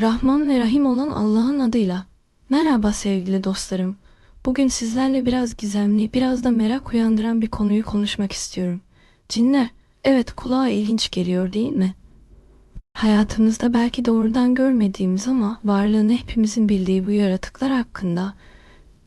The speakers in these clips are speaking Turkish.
Rahman ve Rahim olan Allah'ın adıyla. Merhaba sevgili dostlarım. Bugün sizlerle biraz gizemli, biraz da merak uyandıran bir konuyu konuşmak istiyorum. Cinler. Evet kulağa ilginç geliyor değil mi? Hayatımızda belki doğrudan görmediğimiz ama varlığını hepimizin bildiği bu yaratıklar hakkında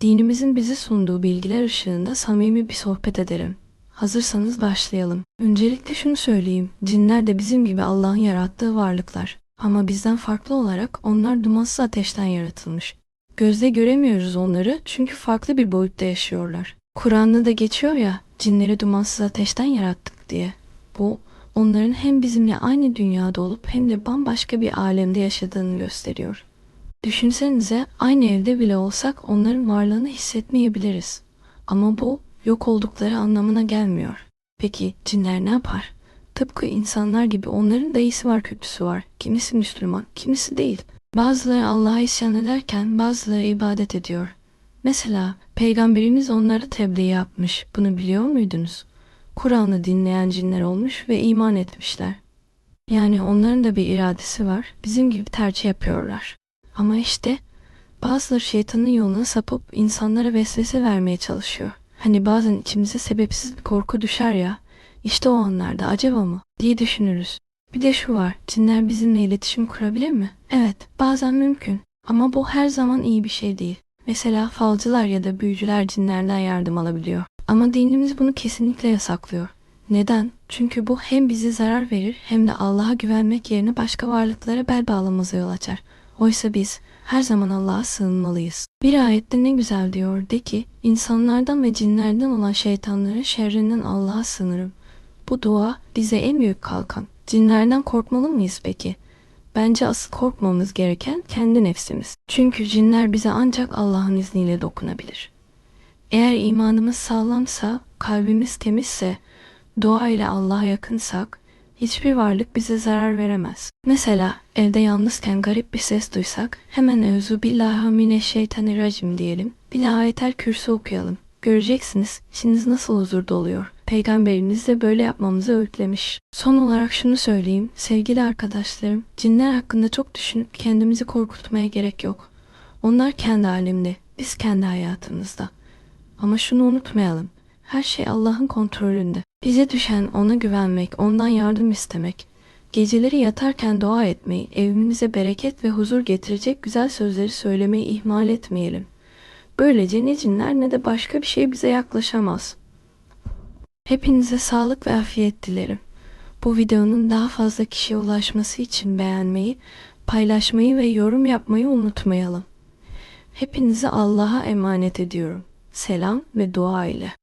dinimizin bize sunduğu bilgiler ışığında samimi bir sohbet edelim. Hazırsanız başlayalım. Öncelikle şunu söyleyeyim. Cinler de bizim gibi Allah'ın yarattığı varlıklar. Ama bizden farklı olarak onlar dumansız ateşten yaratılmış. Gözle göremiyoruz onları çünkü farklı bir boyutta yaşıyorlar. Kur'an'da da geçiyor ya cinleri dumansız ateşten yarattık diye. Bu onların hem bizimle aynı dünyada olup hem de bambaşka bir alemde yaşadığını gösteriyor. Düşünsenize aynı evde bile olsak onların varlığını hissetmeyebiliriz. Ama bu yok oldukları anlamına gelmiyor. Peki cinler ne yapar? Tıpkı insanlar gibi onların da iyisi var kötüsü var. Kimisi Müslüman, kimisi değil. Bazıları Allah'a isyan ederken bazıları ibadet ediyor. Mesela peygamberimiz onlara tebliğ yapmış. Bunu biliyor muydunuz? Kur'an'ı dinleyen cinler olmuş ve iman etmişler. Yani onların da bir iradesi var. Bizim gibi tercih yapıyorlar. Ama işte bazıları şeytanın yoluna sapıp insanlara vesvese vermeye çalışıyor. Hani bazen içimize sebepsiz bir korku düşer ya. İşte o anlarda acaba mı diye düşünürüz. Bir de şu var, cinler bizimle iletişim kurabilir mi? Evet, bazen mümkün. Ama bu her zaman iyi bir şey değil. Mesela falcılar ya da büyücüler cinlerden yardım alabiliyor. Ama dinimiz bunu kesinlikle yasaklıyor. Neden? Çünkü bu hem bize zarar verir hem de Allah'a güvenmek yerine başka varlıklara bel bağlamamıza yol açar. Oysa biz her zaman Allah'a sığınmalıyız. Bir ayette ne güzel diyor de ki insanlardan ve cinlerden olan şeytanların şerrinden Allah'a sığınırım. Bu dua bize en büyük kalkan. Cinlerden korkmalı mıyız peki? Bence asıl korkmamız gereken kendi nefsimiz. Çünkü cinler bize ancak Allah'ın izniyle dokunabilir. Eğer imanımız sağlamsa, kalbimiz temizse, dua ile Allah'a yakınsak, hiçbir varlık bize zarar veremez. Mesela evde yalnızken garip bir ses duysak, hemen evzu billahi mineşşeytanirracim diyelim. Bir ayetel kürsü okuyalım. Göreceksiniz, içiniz nasıl huzur doluyor. Peygamberimiz de böyle yapmamızı öğütlemiş. Son olarak şunu söyleyeyim. Sevgili arkadaşlarım, cinler hakkında çok düşünüp kendimizi korkutmaya gerek yok. Onlar kendi alemde, biz kendi hayatımızda. Ama şunu unutmayalım. Her şey Allah'ın kontrolünde. Bize düşen ona güvenmek, ondan yardım istemek. Geceleri yatarken dua etmeyi, evimize bereket ve huzur getirecek güzel sözleri söylemeyi ihmal etmeyelim. Böylece ne cinler ne de başka bir şey bize yaklaşamaz. Hepinize sağlık ve afiyet dilerim. Bu videonun daha fazla kişiye ulaşması için beğenmeyi, paylaşmayı ve yorum yapmayı unutmayalım. Hepinizi Allah'a emanet ediyorum. Selam ve dua ile.